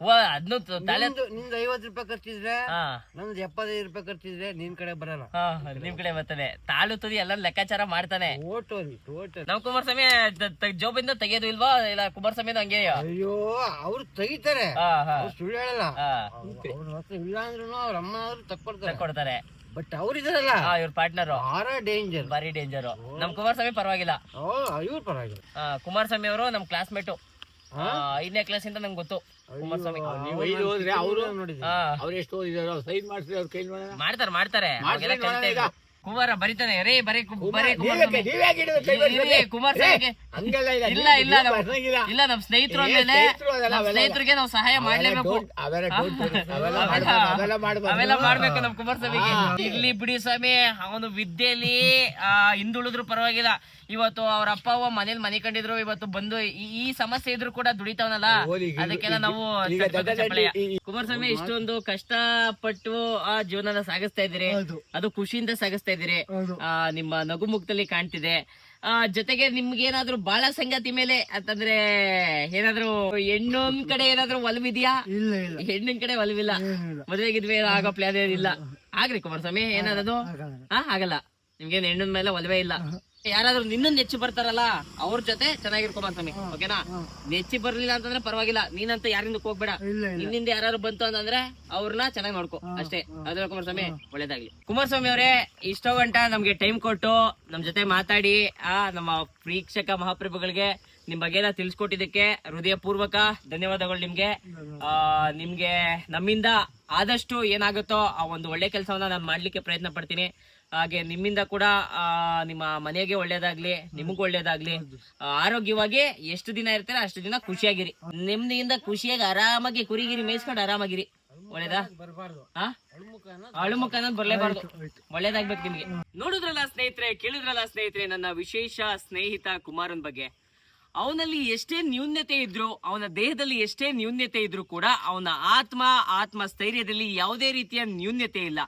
ವಾ ಅದ್ನು ತಲೆ ನಿಮ್ದು ಐವತ್ ಐವತ್ತು ರೂಪಾಯಿ ಖರ್ಚಿದ್ರೆ ಹಾ. ನಂದು ಎಪ್ಪತ್ತೈದು ರೂಪಾಯಿ ಖರ್ಚಿದ್ರೆ ನಿನ್ ಕಡೆ ಬರಲ್ಲ. ಹಾ ನಿಮ್ ಕಡೆ ಬರ್ತಾನೆ ತಾಳು ತುದಿ ಎಲ್ಲ ಲೆಕ್ಕಾಚಾರ ಮಾಡ್ತಾನೆ. ಟೋಟಲಿ ಟೋಟಲ್ ನಮ್ ಕುಮಾರಸ್ವಾಮಿ ತ- ತ- ಜೋಬಿಂದ ತೆಗೆಯೋದು ಇಲ್ವಾ? ಇಲ್ಲ ಕುಮಾರಸ್ವಾಮಿ ಹಂಗೆ ಅಯ್ಯೋ ಅವ್ರು ತೆಗಿತಾರೆ. ಹಾ ಹಾ. ಅವ್ರು ಸುಳ್ಳು ಹೇಳಲ್ಲ. ಹಾ. ಅವ್ರ ಹತ್ರ ಇಲ್ಲ ಅಂದ್ರೂ ಅವ್ರ ಅಮ್ಮ ಆದ್ರೂ ತಕ್ಕೊಡ್ತಾರೆ. ಕೊಡ್ತಾರೆ ಬಟ್ ಅವ್ರಿದಾರಲ್ಲ ಇವ್ರ ಪಾರ್ಟ್ನರ್ ಭಾಳ ಡೇಂಜರ್ ಬಾರಿ ಡೇಂಜರ್ ನಮ್ ಕುಮಾರಸ್ವಾಮಿ ಪರವಾಗಿಲ್ಲ. ಇವ್ರ ಪರವಾಗಿಲ್ಲ. ಆ, ಕುಮಾರಸ್ವಾಮಿ ಅವರು ನಮ್ ಕ್ಲಾಸ್ಮೇಟು ಐದನೇ ಕ್ಲಾಸ್ ಇಂದ ನಂಗೆ ಗೊತ್ತು ಕುಮಾರಸ್ವಾಮಿ. ನೀವು ಐದು ಹೋದ್ರೆ ಅವರು ಹಾ. ಅವ್ರು ಎಷ್ಟು ಓದಿದಾರೋ ಸೈನ್ ಮಾಡಿಸ್ರಿ ಅವ್ರ ಕೈ ನೋಡೋಣ. ಮಾಡ್ತಾರೆ ಮಾಡ್ತಾರೆ. ಅವಾಗೆಲ್ಲ ಕಲಿತಾ ಇದ್ರು. ಕುಮಾರ ಬರಿತಾನೆ. ರೇ ಬರೀ ಬರೀ ನೀವ್ಯಾಕೆ- ಕುಮಾರಸ್ವಾಮಿ ನೀವ್ಯಾಕೆ ಹಿಡಿದು ಕೈ ಇರಿ, ಬಿಡ್ಬೇಡಿ? ಕುಮಾರಸ್ವಾಮಿಗೆ ಏ, ಇಲ್ಲ ಇಲ್ಲ ಇಲ್ಲ ನಮ್ ಸ್ನೇಹಿತರು ಅಂದ್ಮೇಲೆ ನಮ್ ಸ್ನೇಹಿತರಿಗೆ ನಾವು ಸಹಾಯ ಮಾಡ್ಲೇಬೇಕು. ಅವೆಲ್ಲ ಮಾಡ್ಬೇಕು. ನಮ್ ಕುಮಾರ್ ಸ್ವಾಮಿಗೆ. ಇರ್ಲಿ ಬಿಡಿ ಸ್ವಾಮಿ. ಅವನು ವಿದ್ಯೆಯಲ್ಲಿ ಹಿಂದುಳಿದ್ರು ಪರವಾಗಿಲ್ಲ. ಇವತ್ತು ಅವ್ರ ಅಪ್ಪ ಅವ್ವ ಮನೇಲಿ ಮನೆ ಕಂಡಿದ್ರು ಇವತ್ತು ಬಂದು ಈ- ಈ ಸಮಸ್ಯೆ ಇದ್ರು ಕೂಡ ದುಡಿತಾವನಲ್ಲ? ಅದಕ್ಕೆಲ್ಲ ನಾವು ಕುಮಾರಸ್ವಾಮಿ ಇಷ್ಟೊಂದು ಕಷ್ಟ ಪಟ್ಟು ಆ ಜೀವನನ ಸಾಗಿಸ್ತಾ ಇದ್ದೀರಿ. ಅದು ಖುಷಿಯಿಂದ ಸಾಗಿಸ್ತಾ ಇದ್ದೀರಿ. ಆ, ನಿಮ್ಮ ನಗು ಮುಖದಲ್ಲಿ ಕಾಣ್ತಿದೆ. ಆ, ಜೊತೆಗೆ ನಿಮ್ಗೆ ಏನಾದ್ರು ಬಾಳ ಸಂಗತಿ ಮೇಲೆ ಅಂತಂದ್ರೆ ಏನಾದ್ರು ಹೆಣ್ಣೊಂದ್ ಕಡೆ ಏನಾದ್ರು ಒಲವಿದ್ಯಾ? ಇಲ್ಲ ಇಲ್ಲ. ಹೆಣ್ಣಿನ ಕಡೆ ಒಲವಿಲ್ಲ. ಮದುವೆಗಿದ್ವಿ ಮದುವೆ ಗಿದ್ವೆ ಆಗೋ ಪ್ಲಾನ್ ಏನಿಲ್ಲ. ಆಗ್ರಿ ಕುಮಾರಸ್ವಾಮಿ ಏನಾದ್ರು. ಹಾ ಆಗಲ್ಲ. ನಿಮ್ಗೆ ಹೆಣ್ಣಿನ ಮೇಲೆ ಒಲವೇ ಇಲ್ಲ. ಯಾರಾದ್ರೂ ನಿನ್ನ ನೆಚ್ಚಿ ಬರ್ತಾರಲ್ಲ ಅವ್ರ ಜೊತೆ ಚೆನ್ನಾಗಿರ್ ಸ್ವಾಮಿ ಓಕೆನಾ? ನೆಚ್ಚಿ ಬರ್ಲಿಲ್ಲ ಅಂತಂದ್ರೆ ಪರವಾಗಿಲ್ಲ ನೀನಂತ ಯಾರಿಂದ ಹೋಗ್ಬೇಡ ನಿನ್ನಿಂದ ಯಾರು ಬಂತು ಅಂತಂದ್ರೆ ಅವ್ರನ್ನ ಚೆನ್ನಾಗಿ ನೋಡ್ಕೊ ಅಷ್ಟೇ. ಅದ್ರ ಕುಮಾರಸ್ವಾಮಿ ಒಳ್ಳೇದಾಗ್ಲಿ. ಕುಮಾರಸ್ವಾಮಿ ಅವರೇ ಇಷ್ಟೋ ಗಂಟ ನಮ್ಗೆ ಟೈಮ್ ಕೊಟ್ಟು ನಮ್ ಜೊತೆ ಮಾತಾಡಿ ಆ ನಮ್ಮ ಪ್ರೀಕ್ಷಕ ಮಹಾಪ್ರಭುಗಳಿಗೆ ನಿಮ್ ಬಗ್ಗೆ ಎಲ್ಲ ತಿಳಿಸ್ಕೊಟ್ಟಿದ್ದಕ್ಕೆ ಹೃದಯ ಪೂರ್ವಕ ಧನ್ಯವಾದಗಳು ನಿಮ್ಗೆ. ಆ ನಿಮ್ಗೆ ನಮ್ಮಿಂದ ಆದಷ್ಟು ಏನಾಗುತ್ತೋ ಆ ಒಂದು ಒಳ್ಳೆ ಕೆಲಸವನ್ನ ನಾನು ಮಾಡ್ಲಿಕ್ಕೆ ಪ್ರಯತ್ನ ಪಡ್ತೀನಿ. ಹಾಗೆ ನಿಮ್ಮಿಂದ ಕೂಡ ಆ, ನಿಮ್ಮ ಮನೆಗೆ ಒಳ್ಳೇದಾಗ್ಲಿ ನಿಮಗೂ ಒಳ್ಳೇದಾಗ್ಲಿ ಆರೋಗ್ಯವಾಗಿ ಎಷ್ಟು ದಿನ ಇರ್ತೀರ ಅಷ್ಟು ದಿನ ಖುಷಿಯಾಗಿರಿ. ನಿಮ್ದಿಂದ ಖುಷಿಯಾಗಿ ಆರಾಮಾಗಿ ಕುರಿಗಿರಿ ಮೇಯಿಸ್ಕೊಂಡು ಆರಾಮಾಗಿರಿ. ಒಳ್ಳೇದಾ? ಅಳುಮುಖ ಅನ್ನೋದು ಬರ್ಲೇಬಾರ್ದು. ಒಳ್ಳೇದಾಗ್ಬೇಕು ನಿಮ್ಗೆ. ನೋಡಿದ್ರಲ್ಲ ಸ್ನೇಹಿತರೆ ಕೇಳಿದ್ರಲ್ಲ ಸ್ನೇಹಿತರೆ ನನ್ನ ವಿಶೇಷ ಸ್ನೇಹಿತ ಕುಮಾರನ್ ಬಗ್ಗೆ. ಅವನಲ್ಲಿ ಎಷ್ಟೇ ನ್ಯೂನ್ಯತೆ ಇದ್ರು ಅವನ ದೇಹದಲ್ಲಿ ಎಷ್ಟೇ ನ್ಯೂನ್ಯತೆ ಇದ್ರು ಕೂಡ ಅವನ ಆತ್ಮ ಆತ್ಮ ಸ್ಥೈರ್ಯದಲ್ಲಿ ಯಾವುದೇ ರೀತಿಯ ನ್ಯೂನ್ಯತೆ ಇಲ್ಲ.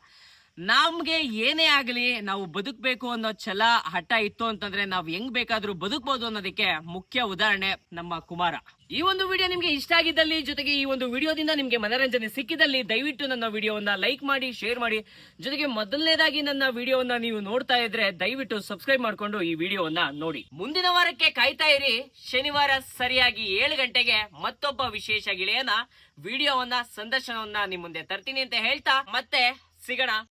ನಮ್ಗೆ ಏನೇ ಆಗಲಿ ನಾವು ಬದುಕಬೇಕು ಅನ್ನೋ ಛಲ, ಹಠ ಇತ್ತು ಅಂತಂದ್ರೆ ನಾವು ಹೆಂಗ್ ಬೇಕಾದ್ರೂ ಬದುಕಬಹುದು ಅನ್ನೋದಕ್ಕೆ ಮುಖ್ಯ ಉದಾಹರಣೆ ನಮ್ಮ ಕುಮಾರ. ಈ ಒಂದು ವಿಡಿಯೋ ನಿಮ್ಗೆ ಇಷ್ಟ ಆಗಿದ್ದಲ್ಲಿ, ಜೊತೆಗೆ ಈ ಒಂದು ವಿಡಿಯೋದಿಂದ ನಿಮ್ಗೆ ಮನರಂಜನೆ ಸಿಕ್ಕಿದಲ್ಲಿ, ದಯವಿಟ್ಟು ನನ್ನ ವಿಡಿಯೋವನ್ನ ಲೈಕ್ ಮಾಡಿ, ಶೇರ್ ಮಾಡಿ. ಜೊತೆಗೆ ಮೊದಲನೇದಾಗಿ ನನ್ನ ವಿಡಿಯೋವನ್ನ ನೀವು ನೋಡ್ತಾ ಇದ್ರೆ ದಯವಿಟ್ಟು ಸಬ್ಸ್ಕ್ರೈಬ್ ಮಾಡ್ಕೊಂಡು ಈ ವಿಡಿಯೋವನ್ನ ನೋಡಿ. ಮುಂದಿನ ವಾರಕ್ಕೆ ಕಾಯ್ತಾ ಇರಿ. ಶನಿವಾರ ಸರಿಯಾಗಿ ಏಳು ಗಂಟೆಗೆ ಮತ್ತೊಬ್ಬ ವಿಶೇಷ ಗೆಳೆಯನ ವಿಡಿಯೋವನ್ನ, ಸಂದರ್ಶನವನ್ನ ನಿಮ್ ಮುಂದೆ ತರ್ತೀನಿ ಅಂತ ಹೇಳ್ತಾ, ಮತ್ತೆ ಸಿಗೋಣ.